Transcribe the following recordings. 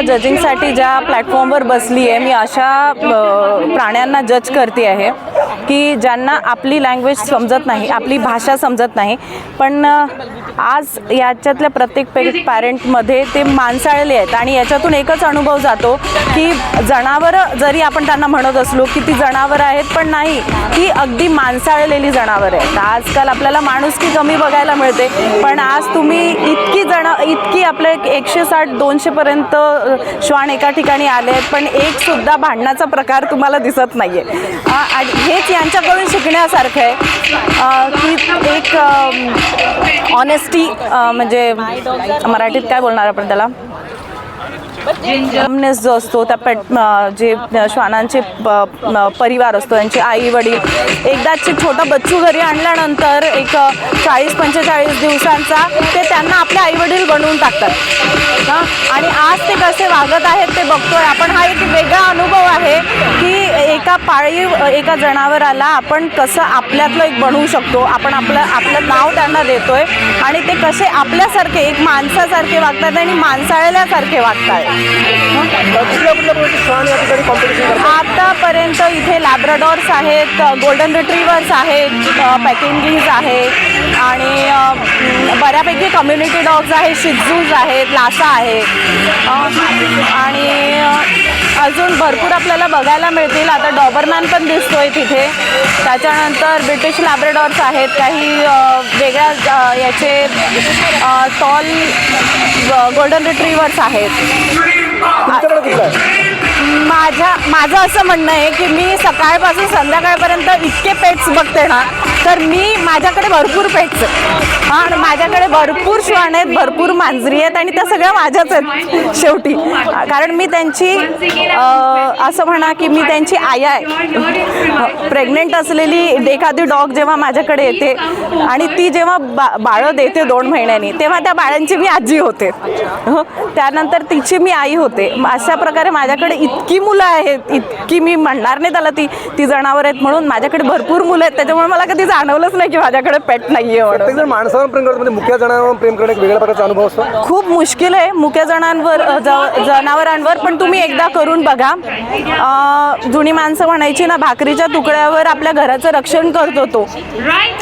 जजिंगसाठी ज्या प्लॅटफॉर्मवर बसली आहे मी अशा प्राण्यांना जज करते आहे की ज्यांना आपली लँग्वेज समजत नाही आपली भाषा समजत नाही. पण आज याच्यातल्या प्रत्येक पे पॅरेंटमध्ये ते माणसाळले आहेत आणि याच्यातून एकच अनुभव जातो की जनावरं जरी आपण त्यांना म्हणत असलो की ती जनावरं आहेत पण नाही ती अगदी माणसाळलेली जनावरं आहेत. आजकाल आपल्याला माणुसकी कमी बघायला मिळते पण आज तुम्ही इतकी जण इतकी आपले एकशे साठ दोनशेपर्यंत श्वान एका ठिकाणी आले आहेत पण एक सुद्धा भांडणाचा प्रकार तुम्हाला दिसत नाही आहे आणि हेच यांच्याकडून शिकण्यासारखं आहे की एक ऑनेस्ट म्हणजे मराठीत काय बोलणार आपण त्याला? जो असतो त्या पेट जे श्वानांचे प- परिवार असतो त्यांचे आई वडील एकदाच छोटा बच्चू घरी आणल्यानंतर एक चाळीस पंचेचाळीस दिवसांचा ते त्यांना आपले आई वडील बनवून टाकतात. हां? आणि आज ते कसे वागत आहेत ते बघतोय आपण. हा एक वेगळा अनुभव आहे की एका पाळीव एका जनावराला आपण कसं आपल्यातलं एक बनवू शकतो आपण आपलं आपलं नाव त्यांना देतोय आणि ते कसे आपल्यासारखे एक माणसासारखे वागतात आणि माणसाळ्यासारखे वागतात कुठल्या कुठल्या प्रकारचे श्वान या ठिकाणी कॉम्पिटिशन आतापर्यंत इथे लॅब्राडॉर्स आहेत गोल्डन रिट्रीवर्स आहेत पॅकिंगीज आहे आणि अ, बऱ्यापैकी कम्युनिटी डॉग्स आहेत शिजूज आहेत लासा आहे अ, आणि अ, अजून भरपूर आपल्याला बघायला मिळतील. आता डॉबरमॅन पण दिसतोय तिथे. त्याच्यानंतर ब्रिटिश लॅब्राडॉर्स आहेत. काही वेगळ्या याचे टॉल गोल्डन रिट्रीवर्स आहेत. आहे? माझ्या माझं असं म्हणणं आहे की मी सकाळपासून संध्याकाळपर्यंत इतके पेट्स बघते ना तर मी माझ्याकडे भरपूर पेट्स. हां आणि माझ्याकडे भरपूर श्वान आहेत भरपूर मांजरी आहेत आणि त्या सगळ्या माझ्याच आहेत शेवटी. कारण मी त्यांची असं म्हणा की मी त्यांची आया आहे. प्रेग्नेंट असलेली एखादी डॉग जेव्हा माझ्याकडे येते आणि ती जेव्हा बा बाळं देते दोन महिन्यांनी तेव्हा त्या बाळांची मी आजी होते. हो त्यानंतर तिची मी आई होते. अशा प्रकारे माझ्याकडे इतकी मुलं आहेत इतकी मी म्हणणार नाही त्याला ती ती जनावर आहेत म्हणून माझ्याकडे भरपूर मुलं आहेत त्याच्यामुळे मला कधी जाणवलंच नाही की माझ्याकडे पेट नाही आहे म्हणून. प्रत्येक जण माणसावर प्रेम करतो म्हणजे मुख्य जनावरांवर प्रेम करणे एक वेगळ्या प्रकारचा अनुभव असतो? खूप मुश्किल आहे मुक्या जणांवर अ, ज- जनावरांवर पण तुम्ही एकदा करून बघा. अ, जुनी माणसं म्हणायची ना भाकरीच्या तुकड्यावर आपल्या घराचं रक्षण करतो तो.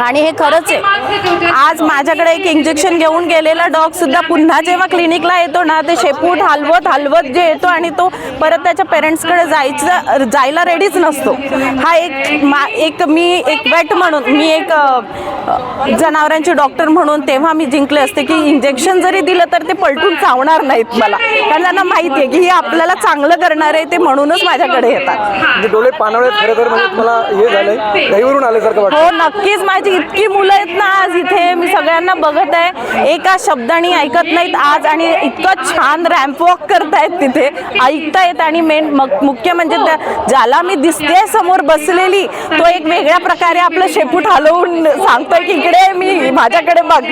आणि हे खरंच आहे. आज माझ्याकडे एक इंजेक्शन घेऊन गेलेला डॉग सुद्धा पुन्हा जेव्हा क्लिनिकला येतो ना ते शेपूट हलवत हलवत जे येतो आणि तो परत त्याच्या पेरेंट्सकडे जायचं जायला रेडीच नसतो. हा एक मा एक मी एक वेट म्हणून मी एक जनावरांची डॉक्टर म्हणून तेव्हा मी जिंकले असते की इंजेक्शन जरी दिलं तर ते पलटून चावणार नाहीत मला. कारण त्यांना माहिती आहे की हे आपल्याला चांगलं करणार आहे ते म्हणूनच माझ्याकडे येतात. म्हणजे डोळे पानावळे खरं तर म्हणजे तुम्हाला हे झालंय आल्यासारखं हो नक्कीच माझी इतकी मुलं आहेत ना आज इथे मी सगळ्यांना बघत आहे. एका शब्दाने ऐकत नाहीत आज आणि इतकं छान रॅम्प वॉक करतायत तिथे. ऐकतायत आणि मेन मुख्य म्हणजे ज्याला मी दिसते समोर बसलेली तो एक वेगळ्या प्रकारे आपलं शेपूट हलवून सांगतोय की इकडे मी माझ्याकडे बघ.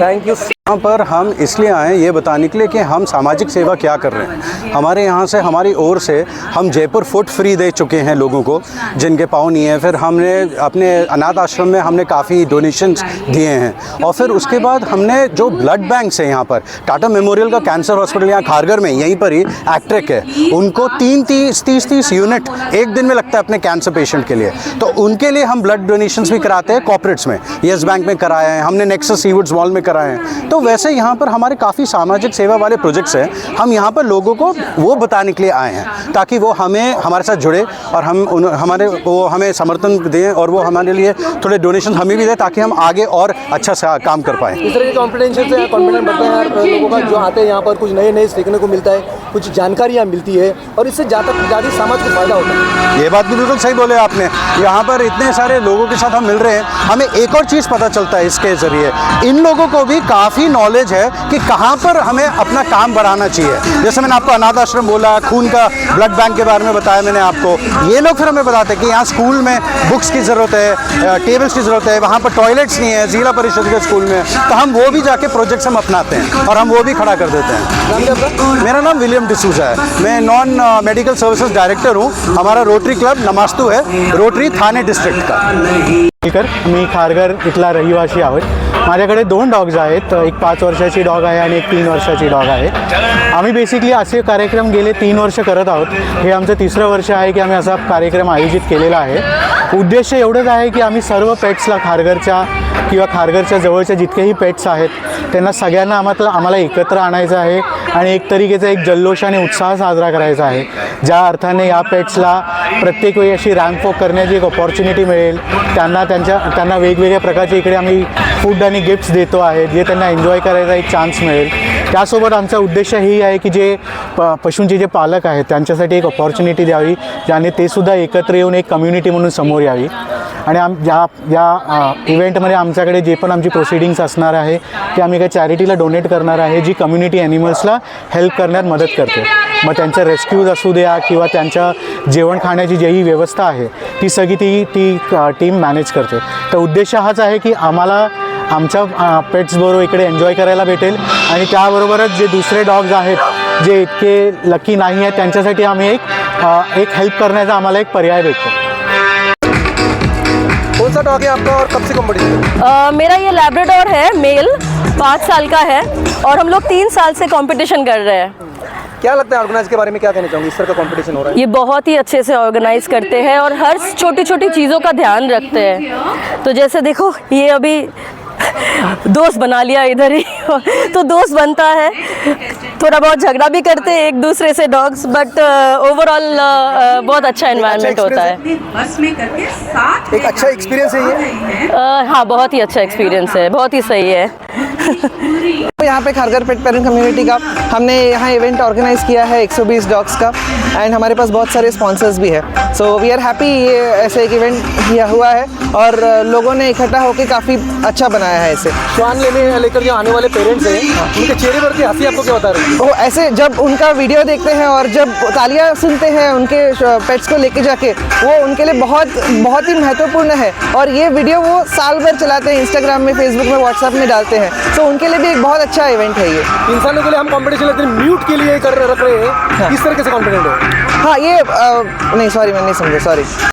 थँक्यू यहाँ पर हम इसलिए आए ये बताने के लिए कि हम सामाजिक सेवा क्या कर रहे हैं। हमारे यहाँ से, हमारी ओर से हम जयपुर फुट फ्री दे चुके हैं लोगों को, जिनके पाँव नहीं है। फिर हमने अपने अनाथ आश्रम में हमने काफ़ी डोनेशंस दिए हैं। और फिर उसके बाद हमने जो ब्लड बैंक है यहाँ पर टाटा मेमोरियल का कैंसर हॉस्पिटल यहाँ खारगर में, यहीं पर ही एक्ट्रिक है। उनको तीन तीस तीस तीस यूनिट एक दिन में लगता है अपने कैंसर पेशेंट के लिए। तो उनके लिए हम ब्लड डोनेशंस भी कराते हैं कॉपरेट्स में। येस बैंक में कराए हैं, हमने नेक्सस सीवुड्स मॉल में कराए हैं। तो वैसे यहाँ पर हमारे काफ़ी सामाजिक सेवा वाले प्रोजेक्ट्स हैं। हम यहाँ पर लोगों को वो बताने के लिए आए हैं ताकि वो हमें हमारे साथ जुड़े और हम उन हमारे वो हमें समर्थन दें और वो हमारे लिए थोड़े डोनेशन हमें भी दें ताकि हम आगे और अच्छा से काम कर पाएँ। इस तरह के कॉन्फिडेंस से कॉन्फिडेंट बढ़ता है लोगों का जो आते हैं यहाँ पर कुछ नए नए सीखने को मिलता है कुछ जानकारियाँ मिलती है और इससे ज़्यादा ज़्यादा समाज को फ़ायदा होता है। ये बात भी बिल्कुल सही बोले आपने। यहाँ पर इतने सारे लोगों के साथ हम मिल रहे हैं। हमें एक और चीज़ पता चलता है इसके ज़रिए। इन लोगों को भी काफ़ी नॉलेज है कि कहाँ पर हमें अपना काम बढ़ाना चाहिए। जैसे मैंने आपको अनाथ आश्रम बोला, खून का ब्लड बैंक के बारे में बताया मैंने आपको। ये लोग फिर हमें बताते हैं कि यहाँ स्कूल में बुक्स की ज़रूरत है टेबल्स की ज़रूरत है, वहाँ पर टॉयलेट्स नहीं है, जिला परिषद के स्कूल में। तो हम वो भी जाके प्रोजेक्ट्स हम अपनाते हैं और हम वो भी खड़ा कर देते हैं। मेरा नाम विलियम डिसूजा है। मैं नॉन मेडिकल सर्विसेज़ डायरेक्टर हूँ। हमारा रोटरी क्लब नमास्तु है। रोटरी थाने डिस्ट्रिक्ट का। कर मी खारघर इथला रहिवासी आहोत. माझ्याकडे दोन डॉग्स आहेत. एक पाच वर्षाची डॉग आहे आणि एक तीन वर्षाची डॉग आहे. आम्ही बेसिकली असे कार्यक्रम गेले तीन वर्ष करत आहोत. हे आमचं तिसरं वर्ष आहे की आम्ही असा कार्यक्रम आयोजित केलेला आहे. उद्देश एवढंच आहे की आम्ही सर्व पेट्सला खारघरच्या किंवा खारघरच्या जवळच्या जितकेही पेट्स आहेत त्यांना सगळ्यांना आम्हाला आम्हाला एकत्र आणायचं आहे आणि एक तरीकेचा एक जल्लोष आणि उत्साह साजरा करायचा आहे. ज्या अर्थाने या पेट्सला प्रत्येक वेळी अशी रँक करण्याची एक ऑपॉर्च्युनिटी मिळेल त्यांना त्यांच्या त्यांना वेगवेगळ्या प्रकारचे इकडे आम्ही फूड आणि गिफ्ट्स देतो आहे जे त्यांना एन्जॉय करायचा एक चान्स मिळेल. त्यासोबत आमचा उद्देश ही आहे की जे प पशूंचे जे पालक आहेत त्यांच्यासाठी एक ऑपॉर्च्युनिटी द्यावी ज्याने ते सुद्धा एकत्र येऊन एक कम्युनिटी म्हणून समोर यावी. आणि आम या या इव्हेंटमध्ये आमच्याकडे जे पण आमची प्रोसिडिंग्स असणार आहे ते आम्ही एका चॅरिटीला डोनेट करणार आहे जी कम्युनिटी ॲनिमल्सला हेल्प करण्यात मदत करते. मग त्यांचं रेस्क्यूज असू द्या किंवा त्यांच्या जेवण खाण्याची जी व्यवस्था आहे ती सगळी ती ती टीम मॅनेज करते. तर उद्देश हाच आहे की आम्हाला आमच्या पेट्सबरोबर इकडे एन्जॉय करायला भेटेल आणि त्याबरोबरच जे दुसरे डॉग्स आहेत जे इतके लकी नाही आहेत त्यांच्यासाठी आम्ही एक एक हेल्प करण्याचा आम्हाला एक पर्याय भेटतो. कौन सा डॉग है आपका और कब से कंपटीशन अ, मेरा ये लैब्राडोर है मेल पाँच साल का है और हम लोग तीन साल से कंपटीशन कर रहे हैं। क्या लगता है ऑर्गेनाइज के बारे में क्या कहना चाहूँगी? इस तरह का कंपटीशन हो रहा है। ये बहुत ही अच्छे से ऑर्गेनाइज करते हैं और हर छोटी छोटी चीज़ों का ध्यान रखते हैं। तो जैसे देखो ये अभी दोस्त बना लिया इधर ही। तो दोस्त बनता है। थोड़ा बहुत झगड़ा भी करते हैं एक दूसरे से dogs but overall uh, uh, बहुत अच्छा इन्वायरमेंट होता है? बस में करके साथ एक अच्छा एक्सपीरियंस है ये? अ, हाँ। बहुत ही अच्छा एक्सपीरियंस है। बहुत ही सही है। यहाँ पे खारगर पेट पेरेंट कम्युनिटी का हमने यहाँ इवेंट ऑर्गेनाइज किया है 120 डॉग्स का एंड हमारे पास बहुत सारे स्पॉन्सर्स भी है। सो वी आर हैप्पी ये ऐसे एक इवेंट किया हुआ है और लोगों ने इकट्ठा होकर काफ़ी अच्छा बनाया है इसे। श्वान लेने लेकर जो आने वाले पेरेंट्स हैं। उनके चेहरे पर की हँसी आपको क्या बता रही है? वो ऐसे जब उनका वीडियो देखते हैं और जब तालियाँ सुनते हैं उनके पेट्स को लेके जाके वो उनके लिए बहुत बहुत ही महत्वपूर्ण है। और ये वीडियो वो साल भर चलाते हैं इंस्टाग्राम में फेसबुक में व्हाट्सएप में डालते हैं। तो उनके लिए भी एक बहुत अच्छा इवेंट है ये। इंसानों के लिए हम कंपटीशन लेते हैं म्यूट के लिए कर रख रहे हैं। किस तरीके से कॉन्फिडेंट है? हाँ ये नहीं सॉरी मैं नहीं समझा सॉरी